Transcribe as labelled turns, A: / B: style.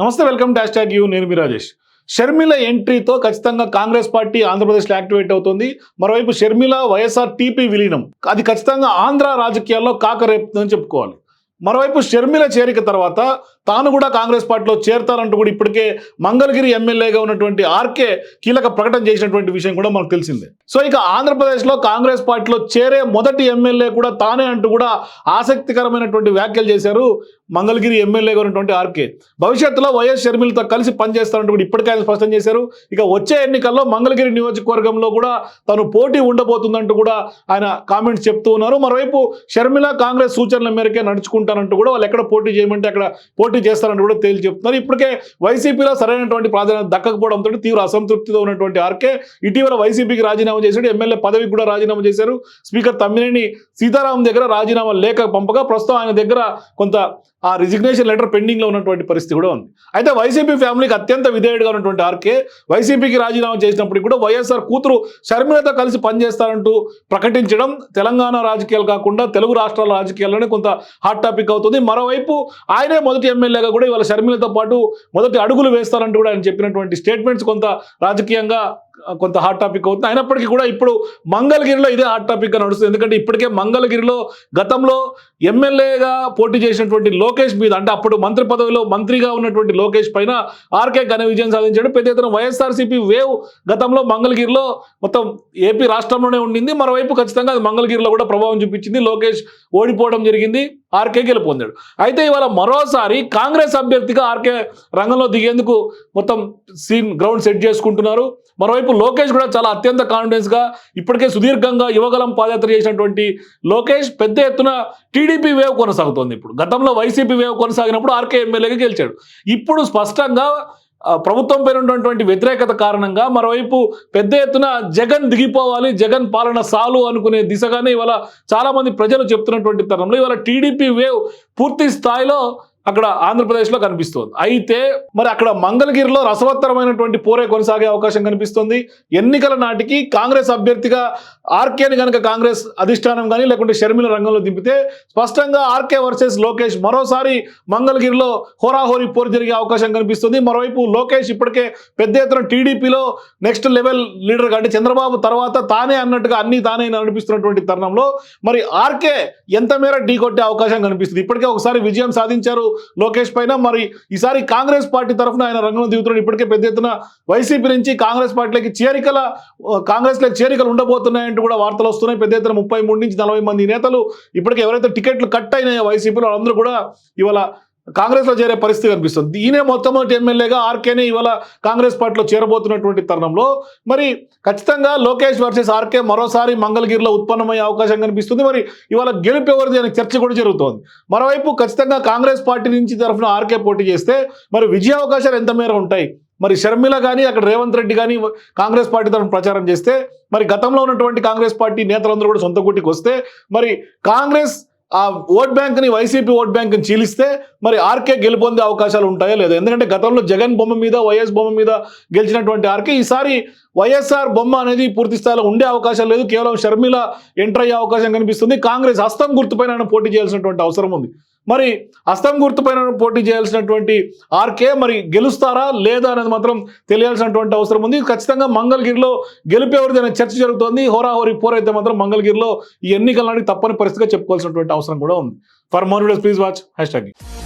A: నమస్తే welcome dash tag you నేను మీ రాజేష్. షర్మిల ఎంట్రీతో ఖచ్చితంగా కాంగ్రెస్ పార్టీ ఆంధ్రప్రదేశ్లో యాక్టివేట్ అవుతుంది. మరోవైపు షర్మిల వైఎస్ఆర్ టీపీ విలీనం. అది ఖచ్చితంగా ఆంధ్ర రాజకీయాల్లో కాకరేపుతుందని చెప్పుకోవాలి. మరోవైపు షర్మిల చేరిక తర్వాత తాను కూడా కాంగ్రెస్ పార్టీలో చేరతారంటూ కూడా ఇప్పటికే మంగళగిరి ఎమ్మెల్యేగా ఉన్నటువంటి ఆర్కే కీలక ప్రకటన చేసినటువంటి విషయం కూడా మనకు తెలిసిందే. సో ఇక ఆంధ్రప్రదేశ్లో కాంగ్రెస్ పార్టీలో చేరే మొదటి ఎమ్మెల్యే కూడా తానే అంటూ కూడా ఆసక్తికరమైనటువంటి వ్యాఖ్యలు చేశారు మంగళగిరి ఎమ్మెల్యేగా ఉన్నటువంటి ఆర్కే. భవిష్యత్తులో వైఎస్ షర్మిలతో కలిసి పనిచేస్తారంటూ కూడా ఇప్పటికే ఆయన స్పష్టం చేశారు. ఇక వచ్చే ఎన్నికల్లో మంగళగిరి నియోజకవర్గంలో కూడా తను పోటీ ఉండబోతుందంటూ కూడా ఆయన కామెంట్స్ చెప్తూ ఉన్నారు. మరోవైపు షర్మిల కాంగ్రెస్ సూచనల మేరకే నడుచుకుంటానంటూ కూడా వాళ్ళు ఎక్కడ పోటీ చేయమంటే అక్కడ పోటీ చేస్తారంటూ కూడా తేల్చి చెప్తున్నారు. ఇప్పటికే వైసీపీలో సరైనటువంటి ప్రాధాన్యత దక్కకపోవడంతో తీవ్ర అసంతృప్తితో ఉన్నటువంటి ఆర్కే ఇటీవల వైసీపీకి రాజీనామా చేశాడు. ఎమ్మెల్యే పదవికి కూడా రాజీనామా చేశారు. స్పీకర్ తమ్మినేని సీతారాం దగ్గర రాజీనామా లేఖ పంపగా ప్రస్తుతం ఆయన దగ్గర కొంత ఆ రిజిగ్నేషన్ లెటర్ పెండింగ్లో ఉన్నటువంటి పరిస్థితి కూడా ఉంది. అయితే వైసీపీ ఫ్యామిలీకి అత్యంత విధేయుడిగా ఉన్నటువంటి ఆర్కే వైసీపీకి రాజీనామా చేసినప్పటికీ కూడా వైఎస్ఆర్ కూతురు షర్మిలతో కలిసి పనిచేస్తారంటూ ప్రకటించడం తెలంగాణ రాజకీయాలు కాకుండా తెలుగు రాష్ట్రాల రాజకీయాల్లోనే కొంత హాట్ టాపిక్ అవుతుంది. మరోవైపు ఆయనే మొదటి ఎమ్మెల్యేగా కూడా ఇవాళ షర్మిలతో పాటు మొదటి అడుగులు వేస్తారంటూ కూడా ఆయన చెప్పినటువంటి స్టేట్మెంట్స్ కొంత రాజకీయంగా కొంత హాట్ టాపిక్ అవుతుంది. అయినప్పటికీ కూడా ఇప్పుడు మంగళగిరిలో ఇదే హాట్ టాపిక్గా నడుస్తుంది. ఎందుకంటే ఇప్పటికే మంగళగిరిలో గతంలో ఎమ్మెల్యేగా పోటీ చేసినటువంటి లోకేష్ మీద అంటే అప్పుడు మంత్రి పదవిలో మంత్రిగా ఉన్నటువంటి లోకేష్ పైన ఆర్కే ఘన విజయం సాధించాడు. పెద్ద ఎత్తున వైఎస్ఆర్సీపీ వేవ్ గతంలో మంగళగిరిలో మొత్తం ఏపీ రాష్ట్రంలోనే ఉండింది. మరోవైపు ఖచ్చితంగా అది మంగళగిరిలో కూడా ప్రభావం చూపించింది. లోకేష్ ఓడిపోవడం జరిగింది. ఆర్కే గెలుపొందాడు. అయితే ఇవాళ మరోసారి కాంగ్రెస్ అభ్యర్థిగా ఆర్కే రంగంలో దిగేందుకు మొత్తం సీన్ గ్రౌండ్ సెట్ చేసుకుంటున్నారు. మరోవైపు లోకేష్ కూడా చాలా అత్యంత కాన్ఫిడెన్స్గా ఇప్పటికే సుదీర్ఘంగా యువగలం పాదయాత్ర చేసినటువంటి లోకేష్ పెద్ద ఎత్తున టీడీపీ వేవ్ కొనసాగుతోంది ఇప్పుడు. గతంలో వైసీపీ వేవ్ కొనసాగినప్పుడు ఆర్కే ఎమ్మెల్యేగా గెలిచాడు. ఇప్పుడు స్పష్టంగా ప్రభుత్వం పైన ఉన్నటువంటి వ్యతిరేకత కారణంగా మరోవైపు పెద్ద ఎత్తున జగన్ దిగిపోవాలి జగన్ పాలన సాలు అనుకునే దిశగానే ఇవాళ చాలామంది ప్రజలు చెప్తున్నటువంటి తరంలో ఇవాళ టీడీపీ వేవ్ పూర్తి స్థాయిలో అక్కడ ఆంధ్రప్రదేశ్లో కనిపిస్తోంది. అయితే మరి అక్కడ మంగళగిరిలో రసవత్తరమైనటువంటి పోరే కొనసాగే అవకాశం కనిపిస్తుంది. ఎన్నికల నాటికి కాంగ్రెస్ అభ్యర్థిగా ఆర్కేని కనుక కాంగ్రెస్ అధిష్టానం కానీ లేకుంటే షర్మిల రంగంలో దింపితే స్పష్టంగా ఆర్కే వర్సెస్ లోకేష్ మరోసారి మంగళగిరిలో హోరాహోరీ పోరు జరిగే అవకాశం కనిపిస్తుంది. మరోవైపు లోకేష్ ఇప్పటికే పెద్ద ఎత్తున టీడీపీలో నెక్స్ట్ లెవెల్ లీడర్గా అంటే చంద్రబాబు తర్వాత తానే అన్నట్టుగా అన్ని తానే నడిపిస్తున్నటువంటి తరుణంలో మరి ఆర్కే ఎంత మేర ఢీ కొట్టే అవకాశం కనిపిస్తుంది? ఇప్పటికే ఒకసారి విజయం సాధించారు లోకేష్ పైన. మరి ఈసారి కాంగ్రెస్ పార్టీ తరఫున ఆయన రంగంలో దిగుతున్నాడు. ఇప్పటికే పెద్ద ఎత్తున వైసీపీ నుంచి కాంగ్రెస్ పార్టీలకి చేరికల కాంగ్రెస్లోకి చేరికలు ఉండబోతున్నాయంటూ కూడా వార్తలు వస్తున్నాయి. పెద్ద ఎత్తున ముప్పై మూడు నుంచి నలభై మంది నేతలు ఇప్పటికే ఎవరైతే టికెట్లు కట్ అయినాయో వైసీపీలో వాళ్ళందరూ కూడా ఇవాళ కాంగ్రెస్లో చేరే పరిస్థితి కనిపిస్తుంది. ఈయనే మొట్టమొదటి ఎమ్మెల్యేగా ఆర్కేనే ఇవాళ కాంగ్రెస్ పార్టీలో చేరబోతున్నటువంటి తరుణంలో మరి ఖచ్చితంగా లోకేష్ వర్సెస్ ఆర్కే మరోసారి మంగళగిరిలో ఉత్పన్నమయ్యే అవకాశం కనిపిస్తుంది. మరి ఇవాళ గెలుపు ఎవరిది అనే చర్చ కూడా జరుగుతోంది. మరోవైపు ఖచ్చితంగా కాంగ్రెస్ పార్టీ నుంచి తరఫున ఆర్కే పోటీ చేస్తే మరి విజయ అవకాశాలు ఎంత మేర ఉంటాయి? మరి షర్మిల కానీ అక్కడ రేవంత్ రెడ్డి కానీ కాంగ్రెస్ పార్టీ తరఫున ప్రచారం చేస్తే మరి గతంలో ఉన్నటువంటి కాంగ్రెస్ పార్టీ నేతలందరూ కూడా సొంత గుట్టికి వస్తే మరి కాంగ్రెస్ ఆ ఓట్ బ్యాంక్ని వైసీపీ ఓట్ బ్యాంక్ని చీలిస్తే మరి ఆర్కే గెలుపొందే అవకాశాలు ఉంటాయా లేదా? ఎందుకంటే గతంలో జగన్ బొమ్మ మీద వైఎస్ బొమ్మ మీద గెలిచినటువంటి ఆర్కే ఈసారి వైఎస్ఆర్ బొమ్మ అనేది పూర్తి స్థాయిలో ఉండే అవకాశం లేదు. కేవలం షర్మిల ఎంటర్ అయ్యే అవకాశం కనిపిస్తుంది. కాంగ్రెస్ హస్తం గుర్తుపైన ఆయన పోటీ చేయాల్సినటువంటి అవసరం ఉంది. మరి హస్తం గుర్తుపైన పోటీ చేయాల్సినటువంటి ఆర్కే మరి గెలుస్తారా లేదా అనేది మాత్రం తెలియాల్సినటువంటి అవసరం ఉంది. ఖచ్చితంగా మంగళగిరిలో గెలిపేవరిది అనే చర్చ జరుగుతోంది. హోరాహోరీ పోర్ అయితే మాత్రం మంగళగిరిలో ఈ ఎన్నికల నాటికి తప్పని పరిస్థితిగా చెప్పుకోవాల్సినటువంటి అవసరం కూడా ఉంది. For more videos please watch hashtag